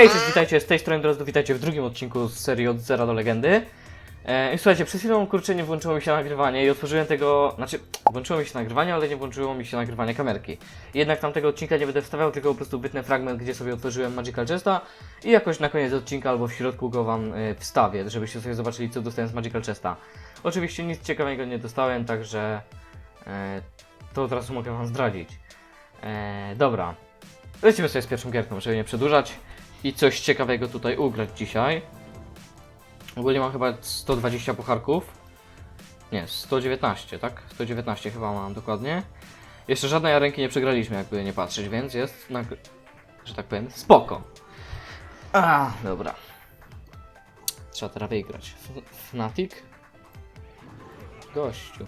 Hej, cześć, witajcie, z tej strony Drozdu, witajcie w drugim odcinku z serii od zera do legendy. E, i słuchajcie, przed chwilą kurczę nie włączyło mi się nagrywanie i otworzyłem tego, znaczy włączyło mi się nagrywanie, ale nie włączyło mi się nagrywanie kamerki. Jednak tamtego odcinka nie będę wstawiał, tylko po prostu wytnę fragment, gdzie sobie otworzyłem Magical Chesta i jakoś na koniec odcinka albo w środku go wam e, wstawię, żebyście sobie zobaczyli co dostałem z Magical Chesta. Oczywiście nic ciekawego nie dostałem, także e, to od razu mogę wam zdradzić. E, dobra, lecimy sobie z pierwszą gierką, żeby nie przedłużać i coś ciekawego tutaj ugrać dzisiaj. Ogólnie mam chyba 120 pucharków. Nie, 119, tak? 119 chyba mam dokładnie. Jeszcze żadnej ręki nie przegraliśmy, jakby nie patrzeć, więc jest, na, że tak powiem, spoko. A, dobra. Trzeba teraz wygrać. Fnatic? Gościu.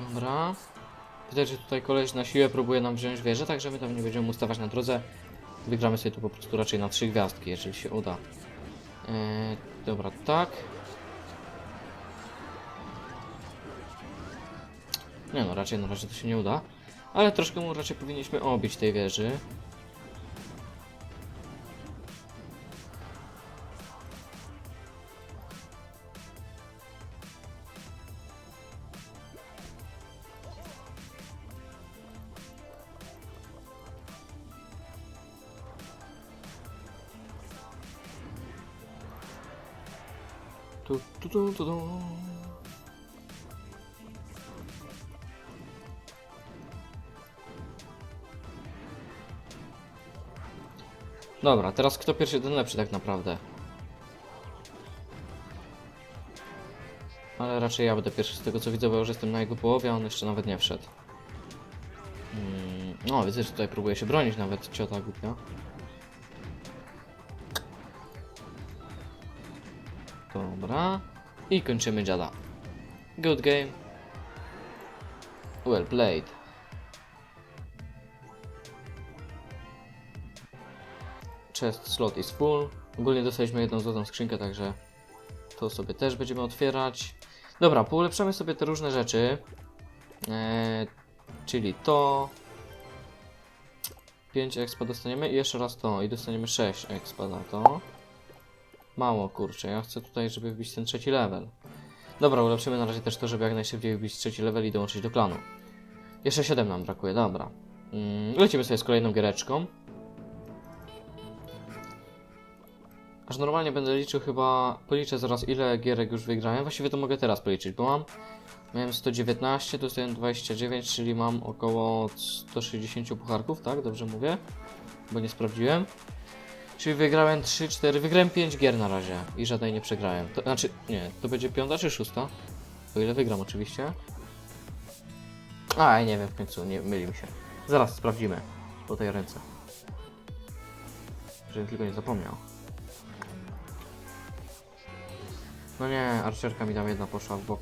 Dobra. Widać, że tutaj koleś na siłę próbuje nam wziąć wieżę, także my tam nie będziemy ustawać na drodze. Wygramy sobie tu po prostu raczej na trzy gwiazdki, jeżeli się uda. Eee, dobra, tak. Nie no, raczej na razie to się nie uda. Ale troszkę mu raczej powinniśmy obić tej wieży. Tu, tu, tu, tu, tu. Dobra, teraz kto pierwszy, ten lepszy tak naprawdę. Ale raczej ja będę pierwszy z tego co widzę, bo już jestem na jego połowie, a on jeszcze nawet nie wszedł. Mm, no, widzę, że tutaj próbuje się bronić nawet ciota głupia. Dobra. I kończymy dziada. Good game. Well played. Chest slot is full. Ogólnie dostaliśmy jedną złotą skrzynkę, także to sobie też będziemy otwierać. Dobra, poulepszamy sobie te różne rzeczy. Eee, czyli to. 5 expa dostaniemy i jeszcze raz to. I dostaniemy 6 expa na to. Mało kurczę, ja chcę tutaj, żeby wbić ten trzeci level. Dobra, ulepszymy na razie też to, żeby jak najszybciej wbić trzeci level i dołączyć do klanu. Jeszcze 7 nam brakuje, dobra. Mm, lecimy sobie z kolejną giereczką. Aż normalnie będę liczył chyba, policzę zaraz ile gierek już wygrałem. Właściwie to mogę teraz policzyć, bo mam Miałem 119, dostałem 29, czyli mam około 160 pucharków, tak? Dobrze mówię? Bo nie sprawdziłem. Czyli wygrałem 3, 4, wygrałem 5 gier na razie i żadnej nie przegrałem. To znaczy, nie, to będzie piąta czy szósta? O ile wygram oczywiście. A, nie wiem w końcu, nie myli mi się. Zaraz sprawdzimy po tej ręce. Żebym tylko nie zapomniał. No nie, archerka mi tam jedna poszła w bok.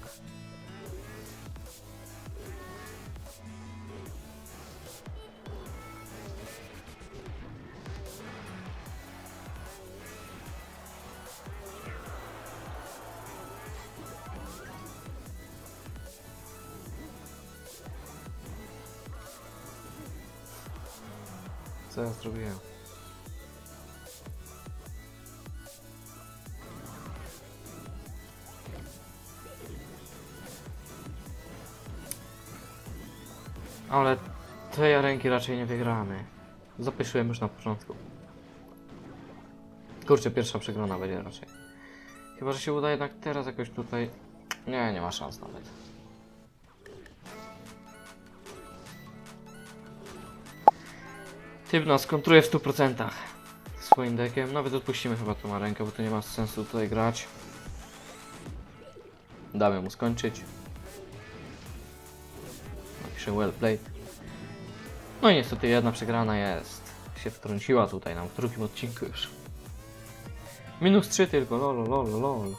Co ja zrobiłem? Ale tej ręki raczej nie wygramy. Zapyszyłem już na początku. Kurczę, pierwsza przegrana będzie raczej. Chyba, że się uda jednak teraz jakoś tutaj... Nie, nie ma szans nawet. Typ nas kontruje w 100% swoim deckiem. Nawet odpuścimy chyba tą rękę, bo to nie ma sensu tutaj grać. Damy mu skończyć. Napiszę well played. No i niestety jedna przegrana jest. Się wtrąciła tutaj nam w drugim odcinku już. Minus 3 tylko, lol, lol, lol.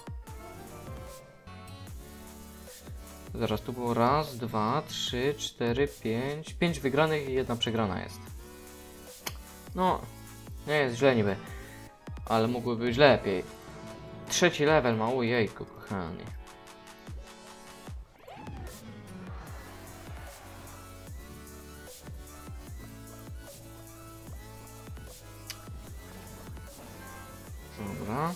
Zaraz tu było raz, dwa, trzy, cztery, pięć. Pięć wygranych i jedna przegrana jest. No, nie jest źle niby, ale mogłoby być lepiej. trzeci level ma, ojejku, kochani. Dobra.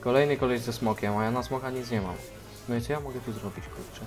Kolejny koleś ze smokiem, a ja na smoka nic nie mam. No i co ja mogę tu zrobić, kurczę?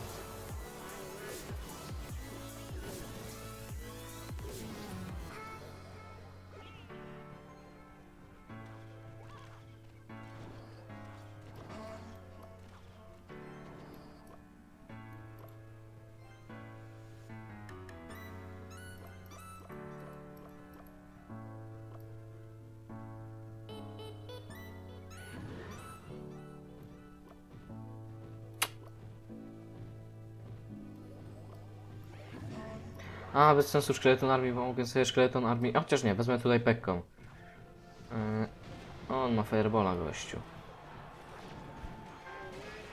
A, bez sensu szkieleton armii, bo mogę sobie szkieleton armii... Chociaż nie, wezmę tutaj Pekką. Yy, on ma Firebola, gościu.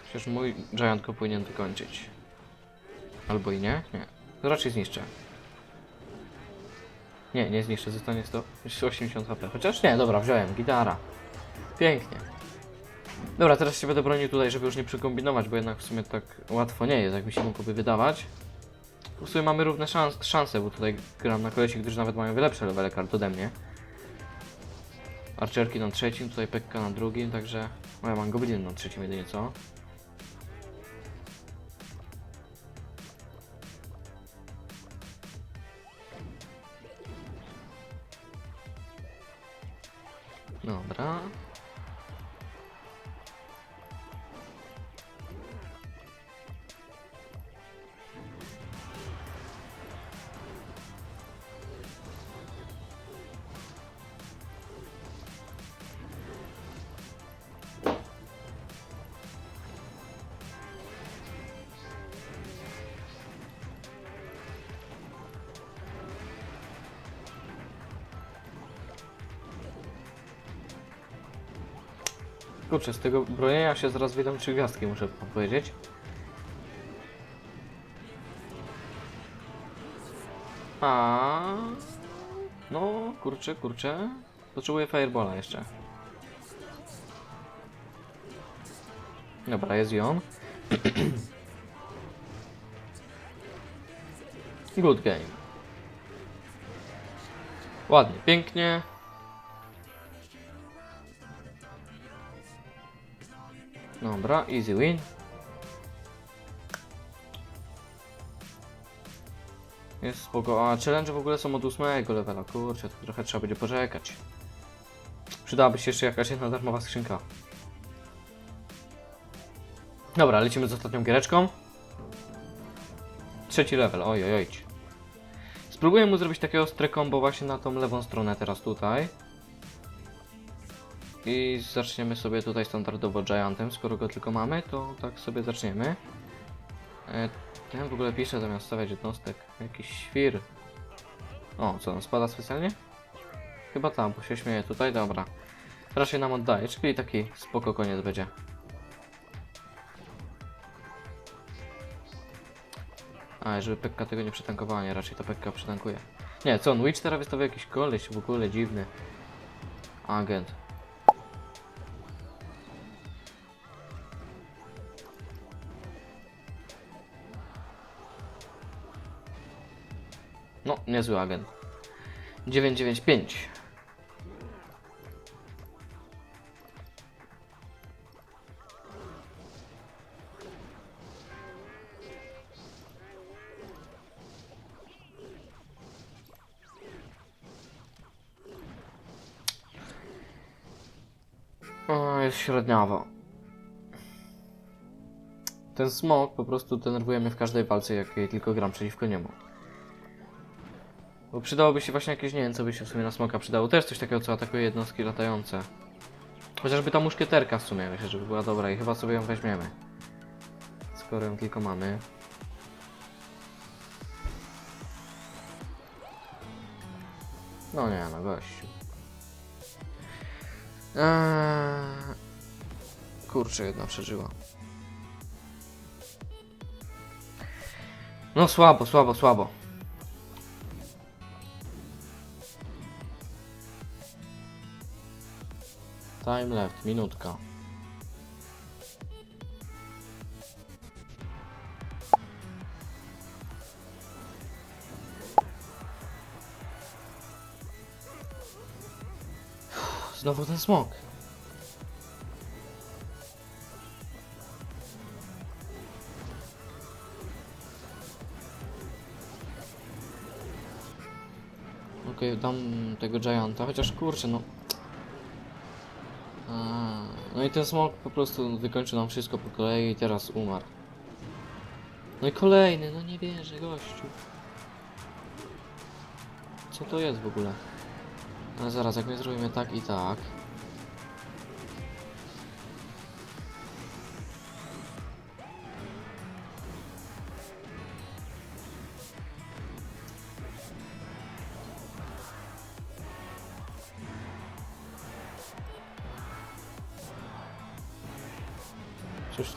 Przecież mój Giant go powinien dokończyć. Albo i nie? Nie. To raczej zniszczę. Nie, nie zniszczę, zostanie 180 HP. Chociaż nie, dobra, wziąłem, gitara. Pięknie. Dobra, teraz się będę bronił tutaj, żeby już nie przykombinować, bo jednak w sumie tak łatwo nie jest, jak mi się mogłoby wydawać. W sumie mamy równe szans szanse, bo tutaj gram na kolesi, którzy nawet mają lepsze levele kart ode mnie. Archerki na trzecim, tutaj Pekka na drugim, także... O, ja mam Goblin na trzecim jedynie, co? Dobra. Kurczę, z tego bronienia się zaraz wyjdą trzy gwiazdki, muszę powiedzieć. A No, kurczę, kurczę. Potrzebuję Firebola jeszcze. Dobra, jest i on. Good game. Ładnie, pięknie. Dobra, easy win. Jest spoko. A challenge w ogóle są od 8 levela. Kurczę, to trochę trzeba będzie poczekać. Przydałaby się jeszcze jakaś jedna darmowa skrzynka. Dobra, lecimy z ostatnią giereczką. Trzeci level, oj, oj, oj. Spróbuję mu zrobić takie ostre combo właśnie na tą lewą stronę teraz tutaj. I zaczniemy sobie tutaj standardowo Giantem, skoro go tylko mamy, to tak sobie zaczniemy. E, ten w ogóle pisze zamiast stawiać jednostek. Jakiś świr. O, co on spada specjalnie? Chyba tam, bo się śmieje tutaj, dobra. Raczej nam oddaje, czyli taki spoko koniec będzie. A, żeby Pekka tego nie przetankowała, nie, raczej to Pekka przetankuje. Nie, co on, Witch teraz wystawia jakiś koleś w ogóle dziwny. Agent. No, niezły agent. 995. O, jest średniawo. Ten smok po prostu denerwuje mnie w każdej walce, jakiej tylko gram przeciwko niemu. Bo przydałoby się właśnie jakieś, nie wiem, co by się w sumie na smoka przydało. Też coś takiego, co atakuje jednostki latające. Chociażby ta muszkieterka w sumie, myślę, żeby była dobra i chyba sobie ją weźmiemy. Skoro ją tylko mamy. No nie, no gościu. Eee... Kurczę, jedna przeżyła. No słabo, słabo, słabo. Time left, minutka. Znowu ten smok. Okej, dam tego Gianta, chociaż kurczę, no. No i ten smok po prostu wykończył nam wszystko po kolei i teraz umarł. No i kolejny, no nie wierzę, gościu. Co to jest w ogóle? Ale zaraz, jak my zrobimy tak i tak.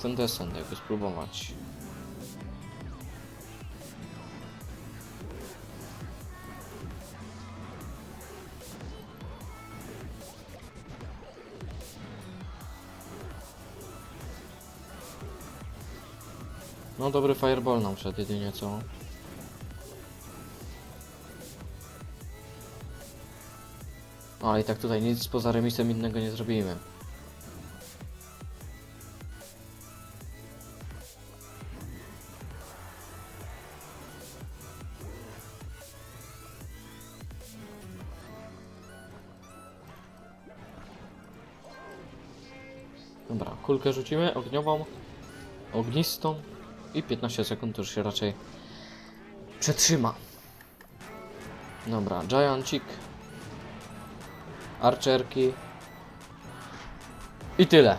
Ten descent, jakby spróbować. No dobry fireball nam wszedł jedynie co. A i tak tutaj nic poza remisem innego nie zrobimy. Kulkę rzucimy, ogniową, ognistą i 15 sekund to już się raczej przetrzyma. Dobra, Giancik, Archerki i tyle.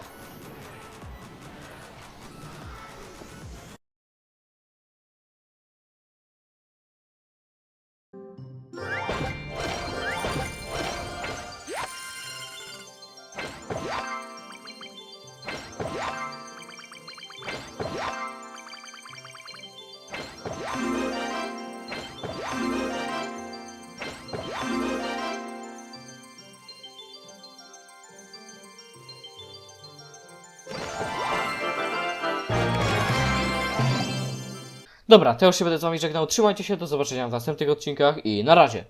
Dobra, to już się będę z wami żegnał. Trzymajcie się, do zobaczenia w następnych odcinkach i na razie.